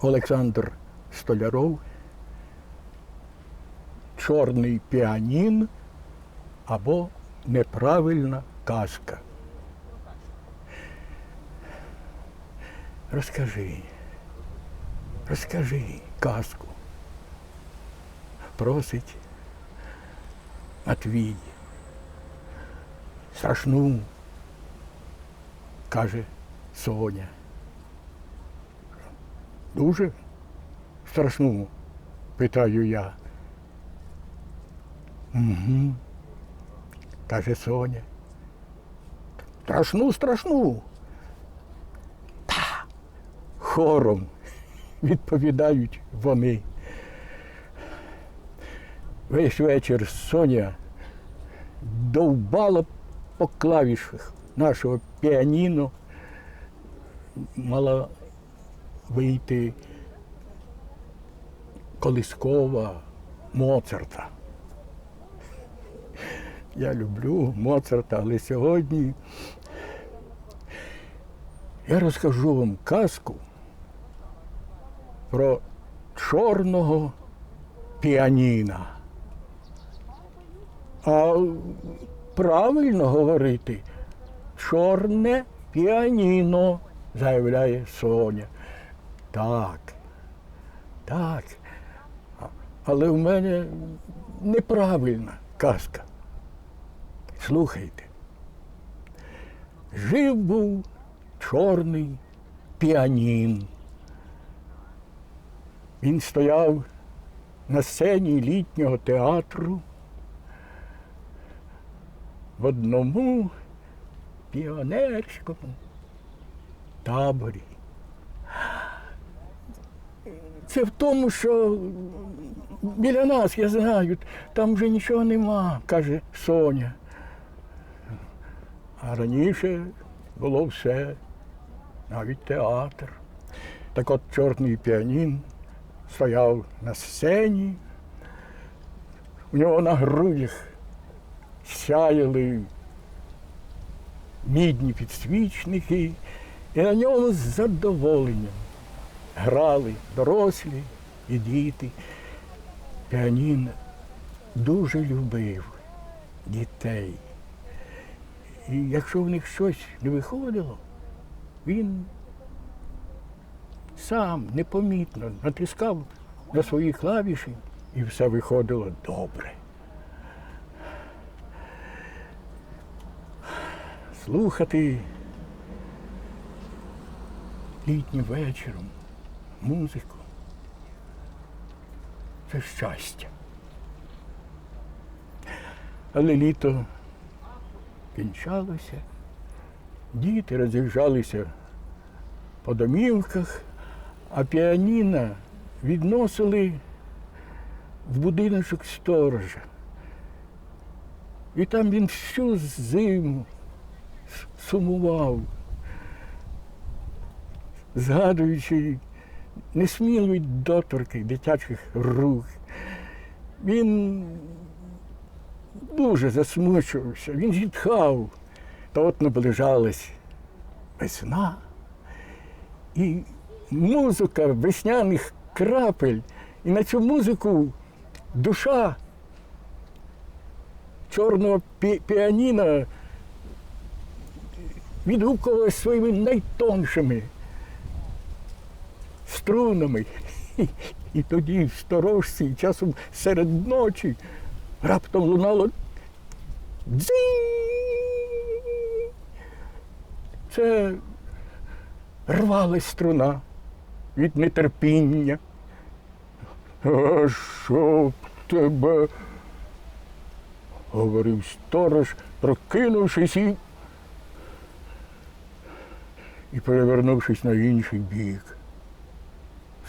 Олександр Столяров, Чорний піанін або неправильна казка. Розкажи, розкажи казку. Просить Матвій. Страшну, каже Соня. Дуже страшну, питаю я. Угу. Каже Соня. Страшну, страшну. Та. Хором відповідають вони. Весь вечір Соня довбала по клавішах нашого піаніно, мала вийти колискова Моцарта. Я люблю Моцарта, але сьогодні я розкажу вам казку про чорного піаніна. А правильно говорити чорне піаніно, заявляє Соня. Так, так. Але в мене неправильна казка. Слухайте. Жив був чорний піанін. Він стояв на сцені літнього театру в одному піонерському таборі. Це в тому, що біля нас, я знаю, там вже нічого нема, каже Соня. А раніше було все, навіть театр. Так от чорний піанін стояв на сцені, у нього на грудях сяяли мідні підсвічники, і на ньому з задоволенням грали дорослі і діти. Піанін дуже любив дітей. І якщо в них щось не виходило, він сам непомітно натискав на свої клавіші і все виходило добре. Слухати літнім вечором музику це щастя. Але літо кінчалося, діти роз'їжджалися по домівках, а піаніно відносили в будиночок сторожа. І там він всю зиму сумував, згадуючи несмілі доторки дитячих рук. Він дуже засмучувався, він зітхав. Та от наближалась весна, і музика весняних крапель, і на цю музику душа чорного пі- піаніна відгукувалась своїми найтоншими струнами. І, тоді в сторожці, часом серед ночі, раптом лунало дзинь. Це рвалась струна від нетерпіння. А що б тебе? говорив сторож, прокинувшись і, і перевернувшись на інший бік.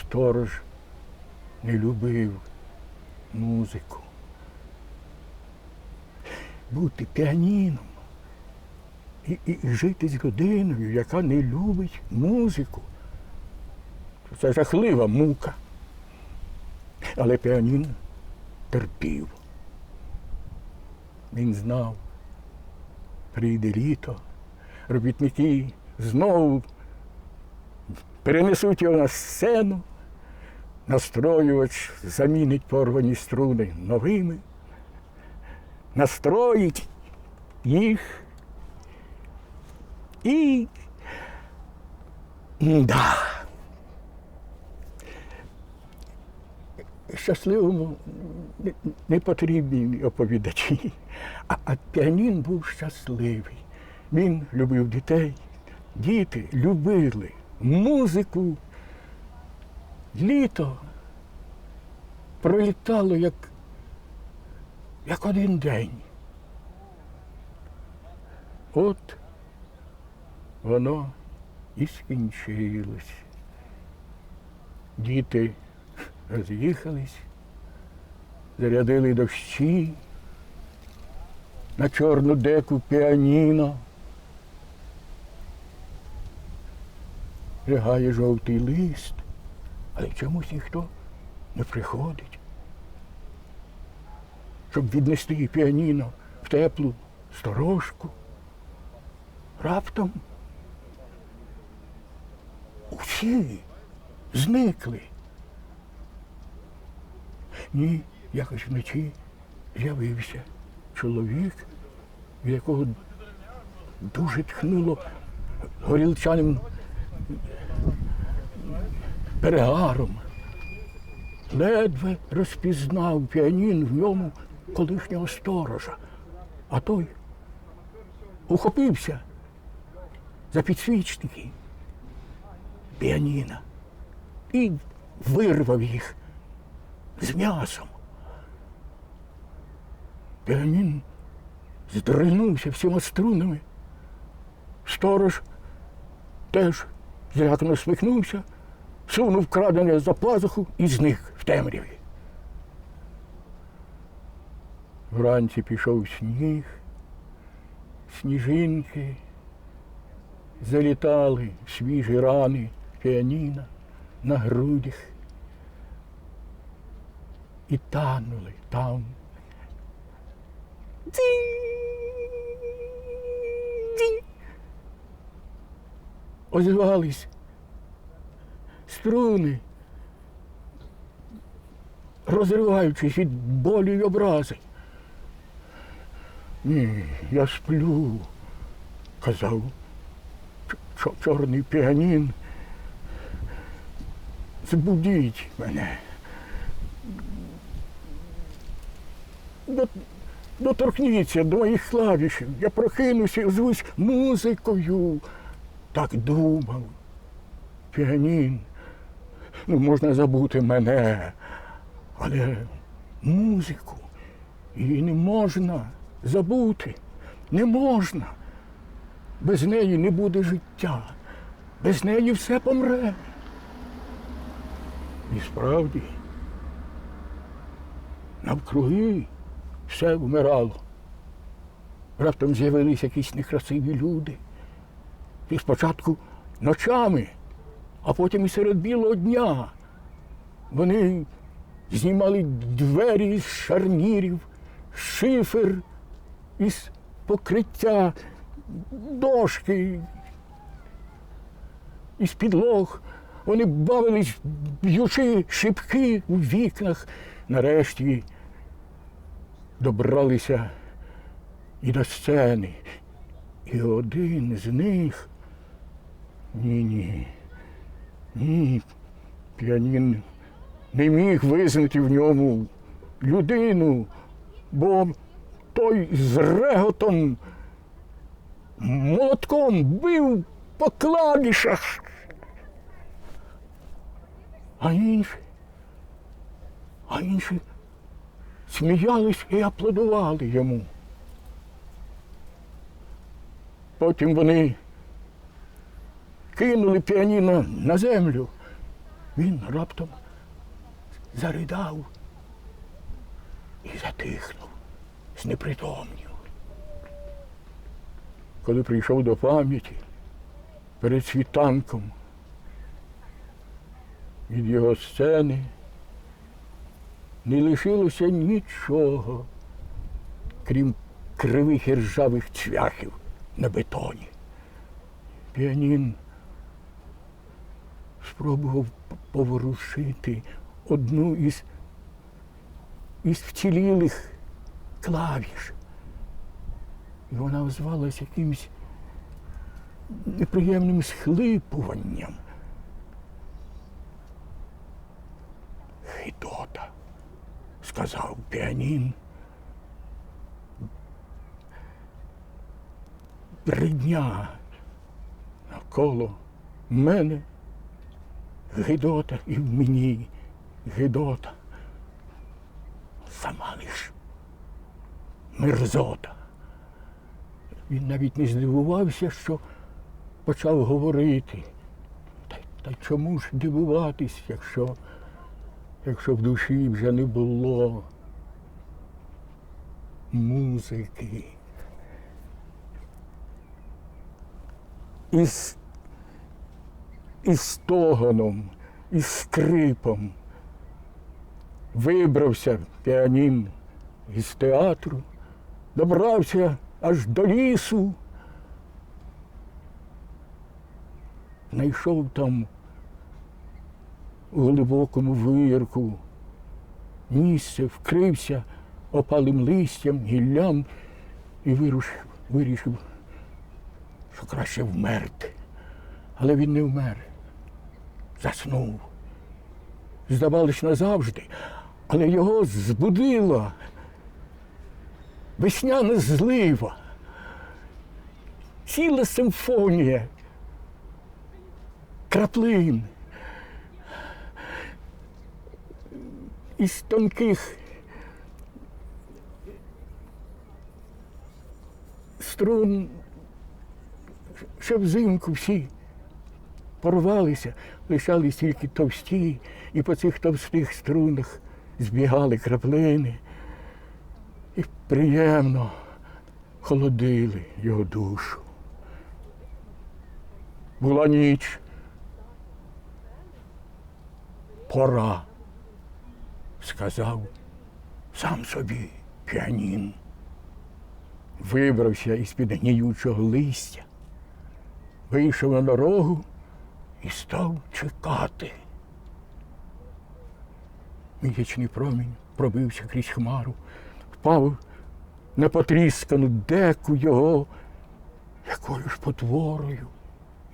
Сторож не любив музику. Бути піаніном і, і, і жити з людиною, яка не любить музику. Це жахлива мука. Але піанін терпів. Він знав, прийде літо, робітники знову перенесуть його на сцену, Настроювач замінить порвані струни новими, настроїть їх і. Да. Щасливому не- потрібні оповідачі, а, а піанін був щасливий. Він любив дітей, діти любили музику. Літо пролітало як, як один день. От воно і скінчилось. Діти роз'їхались, зарядили дощі на чорну деку піаніно. Лягає жовтий лист, але чомусь ніхто не приходить, щоб віднести піаніно в теплу сторожку. Раптом усі зникли. Ні, якось вночі з'явився чоловік, від якого дуже тхнуло горілчаним перегаром. Ледве розпізнав піанін в ньому колишнього сторожа, а той ухопився за підсвічники піаніна і вирвав їх з м'ясом. Піанін здригнувся всіма струнами. Сторож теж злякано смикнувся, сунув крадене за пазуху і зник в темряві. Вранці пішов сніг, сніжинки залітали свіжі рани піаніна на грудях і танули там. Дзинь-дзинь. Озвались струни, розриваючись від болю й образи. Ні, я сплю, казав чорний піанін. Збудіть мене. Доторкніться до моїх клавішів. Я прокинуся і озвусь музикою. Так думав. Піанін. Ну, можна забути мене, але музику її не можна забути. Не можна. Без неї не буде життя. Без неї все помре. І справді, навкруги все вмирало. Раптом з'явилися якісь некрасиві люди. І спочатку ночами, а потім і серед білого дня. Вони знімали двері з шарнірів, шифер із покриття, дошки із підлог. Вони бавились, б'ючи шибки у вікнах. Нарешті добралися і до сцени. І один з них. Ні, ні. Ні. Піанін не міг визнати в ньому людину, бо той з реготом молотком бив по клавішах. А інші, а інші сміялись і аплодували йому. Потім вони кинули піаніно на землю. Він раптом заридав і затихнув, знепритомнів. Коли прийшов до пам'яті перед світанком від його сцени, не лишилося нічого, крім кривих і ржавих цвяхів на бетоні. Піанін спробував поворушити одну із, із вцілілих клавіш. І вона озвалась якимось неприємним схлипуванням. Гидота, сказав піанін. Бридня навколо мене Гидота і в мені Гидота. Сама лиш мерзота. Він навіть не здивувався, що почав говорити. Та, та чому ж дивуватись, якщо, якщо в душі вже не було музики. Із, із стогоном, із скрипом вибрався піанін із театру, добрався аж до лісу. Знайшов там у глибокому вирку місце, вкрився опалим листям, гіллям і вирушив, вирішив, що краще вмерти. Але він не вмер, заснув. Здавалось назавжди, але його збудила весняна злива, ціла симфонія краплин із тонких струн, ще взимку всі порвалися, лишались тільки товсті, і по цих товстих струнах збігали краплини і приємно холодили його душу. Була ніч. Пора, сказав сам собі піанін. Вибрався із-під гніючого листя, вийшов на дорогу і став чекати. Місячний промінь пробився крізь хмару, впав на потріскану деку його, якою ж потворою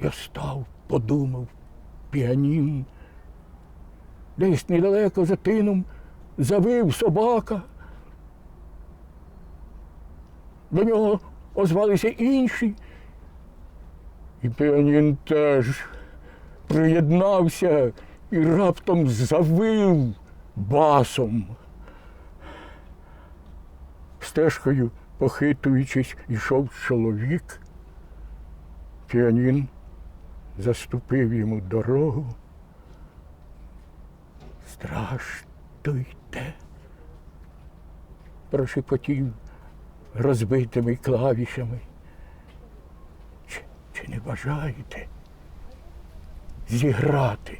я став, подумав, піанін. Десь недалеко за тином завив собака. До нього озвалися інші. І піанін теж приєднався і раптом завив басом. Стежкою, похитуючись, йшов чоловік. Піанін заступив йому дорогу. Здрастуйте, прошепотів розбитими клавішами. Чи, чи не бажаєте зіграти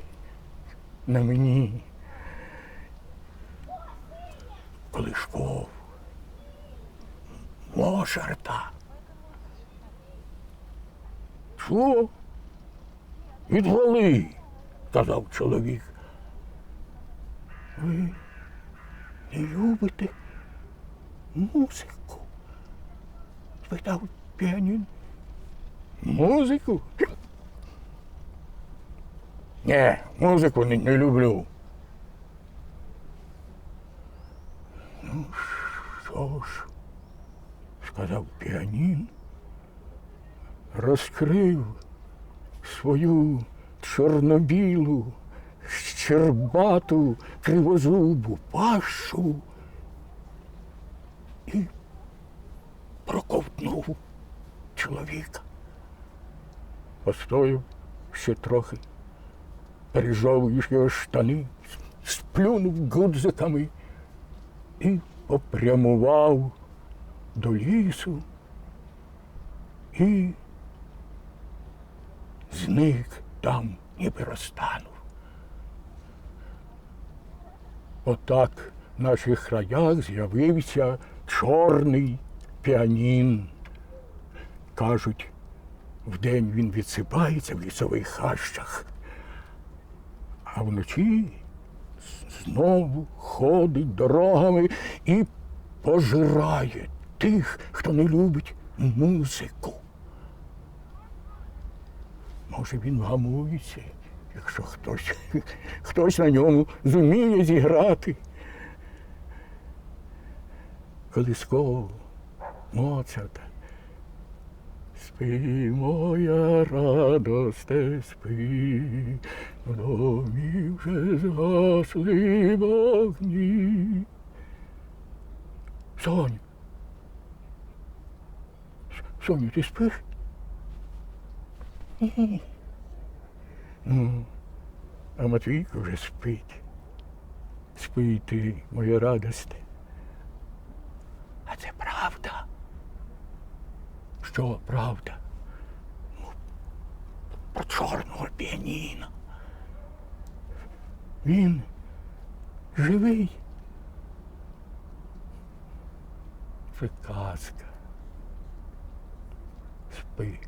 на мені Колишков, Мошарта? Що? Відвали, сказав чоловік. Ви не любите музику? спитав піанін. Музику? Ні, музику не, не люблю. Ну, що ж, сказав піанін, розкрив свою чорнобілу, щербату, кривозубу пашу і проковтнув чоловіка. Постояв ще трохи, пережовуєш його штани, сплюнув гудзиками і попрямував до лісу і зник там, ніби розтанув. Отак в наших краях з'явився чорний піанін. Кажуть, вдень він відсипається в лісових хащах, а вночі знову ходить дорогами і пожирає тих, хто не любить музику. Може, він вгамується, якщо хтось, хтось на ньому зуміє зіграти. Колискову, Моцарта. Спи, моя радосте, спи, в домі вже згасли вогні. Соню. С- Соню, ти спиш? Ну, а Матвійко вже спить. Спи ти, моя радосте. А це правда. Що правда? Ну, про чорного піаніно. Він живий. Це казка. Спи.